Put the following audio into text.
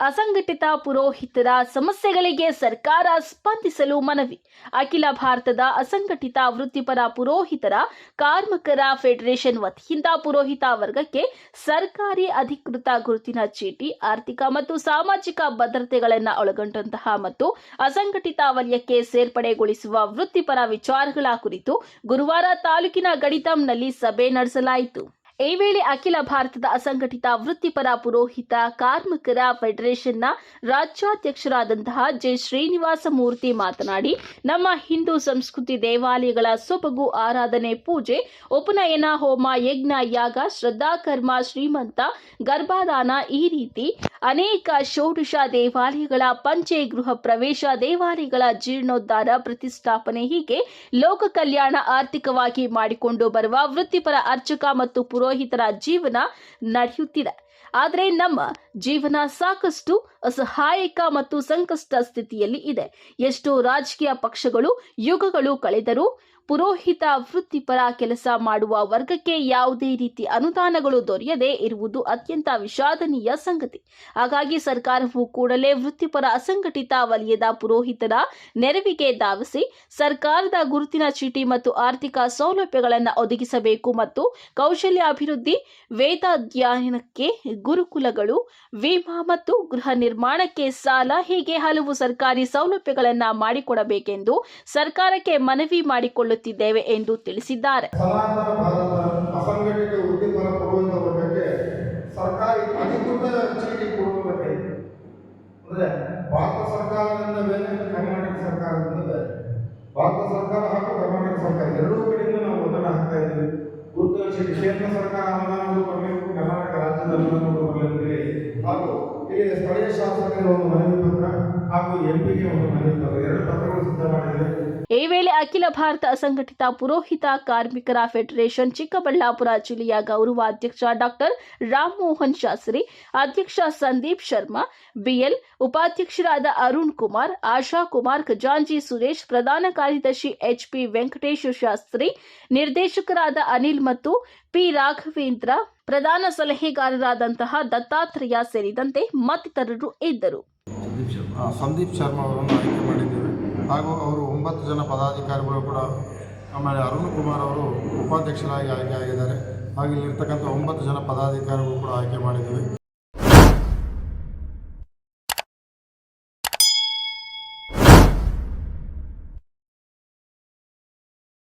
ಅಸಂಘಟಿತ ಪುರೋಹಿತರ ಸಮಸ್ಯೆಗಳಿಗೆ ಸರ್ಕಾರ ಸ್ಪಂದಿಸಲು ಮನವಿ. ಅಖಿಲ ಭಾರತದ ಅಸಂಘಟಿತ ವೃತ್ತಿಪರ ಪುರೋಹಿತರ, ಕಾರ್ಮಿಕರ ಫೆಡರೇಷನ್ ವತಿಯಿಂದ ಪುರೋಹಿತ ವರ್ಗಕ್ಕೆ ಸರ್ಕಾರಿ ಅಧಿಕೃತ ಗುರುತಿನ ಚೀಟಿ, ಆರ್ಥಿಕ ಮತ್ತು ಸಾಮಾಜಿಕ ಭದ್ರತೆಗಳನ್ನು ಒಳಗೊಂಡಂತಹ ಮತ್ತು ಅಸಂಘಟಿತ ವಲಯಕ್ಕೆ ಸೇರ್ಪಡೆಗೊಳಿಸುವ ವೃತ್ತಿಪರ ವಿಚಾರಗಳ ಕುರಿತು ಗುರುವಾರ ತಾಲೂಕಿನ ಗಡಿತಂನಲ್ಲಿ ಸಭೆ ನಡೆಸಲಾಯಿತು. ಈ ವೇಳೆ ಅಖಿಲ ಭಾರತದ ಅಸಂಘಟಿತ ವೃತ್ತಿಪರ ಪುರೋಹಿತ ಕಾರ್ಮಿಕರ ಫೆಡರೇಷನ್ನ ರಾಜ್ಯಾಧ್ಯಕ್ಷರಾದಂತಹ ಜೆ ಶ್ರೀನಿವಾಸ ಮೂರ್ತಿ ಮಾತನಾಡಿ, ನಮ್ಮ ಹಿಂದೂ ಸಂಸ್ಕೃತಿ ದೇವಾಲಯಗಳ ಸೊಬಗು ಆರಾಧನೆ ಪೂಜೆ, ಉಪನಯನ ಹೋಮ, ಯಜ್ಞ, ಯಾಗ ಶ್ರದ್ಧಾಕರ್ಮ ಶ್ರೀಮಂತ ಗರ್ಭಾದಾನ ಈ ರೀತಿ ಅನೇಕ ಷೋಡಶ ದೇವಾಲಯಗಳ ಪಂಚೆ ಗೃಹ ಪ್ರವೇಶ, ದೇವಾಲಯಗಳ ಜೀರ್ಣೋದ್ಧಾರ, ಪ್ರತಿಷ್ಠಾಪನೆ ಹೀಗೆ ಲೋಕ ಕಲ್ಯಾಣ ಆರ್ಥಿಕವಾಗಿ ಮಾಡಿಕೊಂಡು ಬರುವ ವೃತ್ತಿಪರ ಅರ್ಚಕ ಮತ್ತು ಪುರೋಹಿತರ ಜೀವನ ನಡೆಯುತ್ತಿದೆ. ಆದರೆ ನಮ್ಮ ಜೀವನ ಸಾಕಷ್ಟು ಅಸಹಾಯಕ ಮತ್ತು ಸಂಕಷ್ಟ ಸ್ಥಿತಿಯಲ್ಲಿ ಇದೆ. ಎಷ್ಟೋ ರಾಜಕೀಯ ಪಕ್ಷಗಳು, ಯುಗಗಳು ಕಳೆದರೂ ಪುರೋಹಿತ ವೃತ್ತಿಪರ ಕೆಲಸ ಮಾಡುವ ವರ್ಗಕ್ಕೆ ಯಾವುದೇ ರೀತಿ ಅನುದಾನಗಳು ದೊರೆಯದೇ ಇರುವುದು ಅತ್ಯಂತ ವಿಷಾದನೀಯ ಸಂಗತಿ. ಹಾಗಾಗಿ ಸರ್ಕಾರವು ಕೂಡಲೇ ವೃತ್ತಿಪರ ಅಸಂಘಟಿತ ವಲಯದ ಪುರೋಹಿತರ ನೆರವಿಗೆ ಧಾವಿಸಿ ಸರ್ಕಾರದ ಗುರುತಿನ ಚೀಟಿ ಮತ್ತು ಆರ್ಥಿಕ ಸೌಲಭ್ಯಗಳನ್ನು ಒದಗಿಸಬೇಕು ಮತ್ತು ಕೌಶಲ್ಯ ಅಭಿವೃದ್ಧಿ, ವೇದಾಧ್ಯಯನಕ್ಕೆ ಗುರುಕುಲಗಳು, ವಿಮಾ ಮತ್ತು ಗೃಹ ನಿರ್ಮಾಣಕ್ಕೆ ಸಾಲ ಹೀಗೆ ಹಲವು ಸರ್ಕಾರಿ ಸೌಲಭ್ಯಗಳನ್ನು ಮಾಡಿಕೊಡಬೇಕೆಂದು ಸರ್ಕಾರಕ್ಕೆ ಮನವಿ ಮಾಡಿಕೊಳ್ಳುತ್ತಿದ್ದೇವೆ ಎಂದು ತಿಳಿಸಿದ್ದಾರೆ. ಭಾರತ ಸರ್ಕಾರದಿಂದ ಬೇರೆ ಸರ್ಕಾರದಿಂದ ಭಾರತ ಸರ್ಕಾರ ಹಾಗೂ ಕರ್ನಾಟಕ ಸರ್ಕಾರ ಎರಡೂ ಕಡೆಯಿಂದ ನಾವು ಒತ್ತಡ ಹಾಕ್ತಾ ಇದ್ದೀವಿ. ಗುರುತಿನ ಕೇಂದ್ರ ಸರ್ಕಾರ ಇಲ್ಲಿ ಸ್ಥಳೀಯ ಶಾಸಕರಿಗೆ ಒಂದು ಮನವಿ ಪತ್ರ ಹಾಗೂ ಎಂಪಿಗೆ ಒಂದು ಮನವಿ ಪತ್ರ, ಎರಡು ಪತ್ರಗಳು ಸಿದ್ಧ ಈ ವೇಳೆ ಅಖಿಲ ಭಾರತ ಅಸಂಘಟಿತ ಪುರೋಹಿತ ಕಾರ್ಮಿಕರ ಫೆಡರೇಷನ್ ಚಿಕ್ಕಬಳ್ಳಾಪುರ ಜಿಲ್ಲೆಯ ಗೌರವಾಧ್ಯಕ್ಷ ಡಾಕ್ಟರ್ ರಾಮಮೋಹನ್ ಶಾಸ್ತ್ರಿ, ಅಧ್ಯಕ್ಷ ಸಂದೀಪ್ ಶರ್ಮಾ, ಬಿಎಲ್ ಉಪಾಧ್ಯಕ್ಷರಾದ ಅರುಣ್ ಕುಮಾರ್, ಆಶಾ ಕುಮಾರ್ ಖಜಾಂಜಿ ಸುರೇಶ್ ಪ್ರಧಾನ ಕಾರ್ಯದರ್ಶಿ ಎಚ್ಪಿ ವೆಂಕಟೇಶ ಶಾಸ್ತ್ರಿ, ನಿರ್ದೇಶಕರಾದ ಅನಿಲ್ ಮತ್ತು ಪಿ ರಾಘವೇಂದ್ರ ಪ್ರಧಾನ ಸಲಹೆಗಾರರಾದಂತಹ ದತ್ತಾತ್ರೇಯ ಸೇರಿದಂತೆ ಮತ್ತಿತರರು ಇದ್ದರು. ಸಂದೀಪ್ ಶರ್ಮಾ ಅವರನ್ನು ಆಯ್ಕೆ ಮಾಡಿದ್ದೇವೆ. ಹಾಗೂ ಅವರು ಒಂಬತ್ತು ಜನ ಪದಾಧಿಕಾರಿಗಳು ಕೂಡ ಆಮೇಲೆ ಅರುಣ್ ಕುಮಾರ್ ಅವರು ಉಪಾಧ್ಯಕ್ಷರಾಗಿ ಆಯ್ಕೆ ಆಗಿದ್ದಾರೆ. ಹಾಗೆ ಇಲ್ಲಿರ್ತಕ್ಕಂಥ ಒಂಬತ್ತು ಜನ ಪದಾಧಿಕಾರಿಗಳು ಕೂಡ ಆಯ್ಕೆ ಮಾಡಿದ್ದೇವೆ.